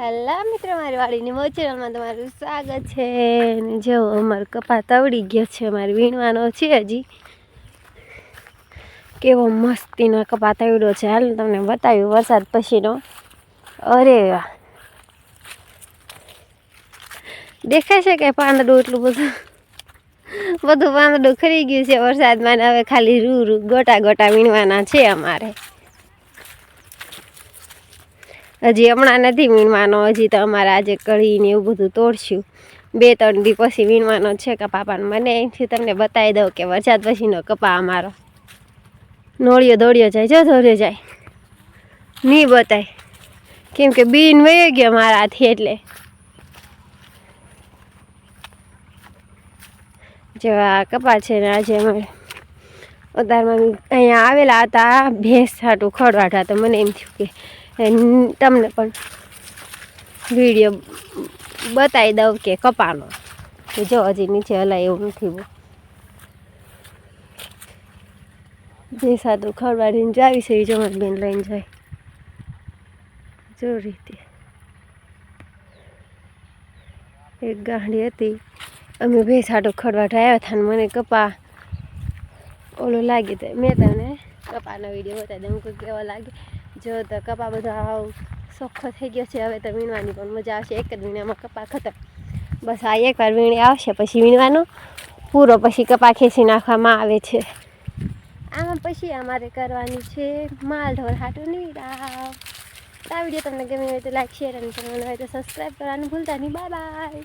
Hello મિત્રો, મારી વાડીની મોચરલમાં તમારું સ્વાગત છે. ને જો, અમારો કપા તવડી ગયો છે, અમારે વીણવાનો છે હજી. કેવો મસ્તીનો કપા તવડ્યો છે. હાલ, તમને બતાવ્યું વરસાદ પછીનો. અરે વાહ. દેખાય છે કે પાંદડું એટલું બધું? બધું પાંદડું ખરી ગયું છે વરસાદમાં હવે ખાલી રૂ રૂ ગોટા ગોટા વીણવાના છે અમારે. હજી હમણાં નથી વીણવાનો, હજી તો અમારે આજે કઢીને એવું બધું તોડશું. બે ત્રણ દી પછી વીણવાનો છે કપાપાને મને અહીંથી તમને બતાવી દઉં કે વરસાદ પછીનો કપા અમારો. નોળિયો દોડ્યો જાય, જો દોડ્યો જાય. નહીં બતાય. કેમ કે બીન વહી ગયો મારાથી એટલે. જેવા કપા છે ને આજે અમે ઉતારમાં અહીંયા આવેલા હતા, ભેંસ હાટું ખડવાટા તો મને એમ થયું કે તમને પણ વીડિયો બતાવી દઉં કે કપાનો. જો હજી નીચે હલાય એવું નથી ભેંસ હાટું ખડવાડીને જાવી છે જો મારી બેન લઈને જાય. જો રીતે. એક ગાંડી હતી, અમે ભેંસ હાટું ખડવાટ આવ્યા હતા ને મને કપા ઓલો લાગી તો મેં તમને કપાનો વીડિયો બતાવી દઉં કોઈ કેવો લાગે. જો તો કપા બધો આવ સોખો થઈ ગયો છે, હવે તો વીણવાની પણ મજા આવશે. એક જ વીણામાં કપા ખતમ. બસ આ એકવાર વીણી આવશે, પછી વીણવાનો. પૂરો પછી કપા ખેંચી નાખવામાં આવે છે. આમાં પછી અમારે કરવાની છે માલ ઢોર હાટું નહીં આ વીડિયો તમને ગમ્યો હોય તો લાઈક શેર અને કરવાનું હોય તો સબસ્ક્રાઈબ કરવાનું ભૂલતા નહીં. Bye bye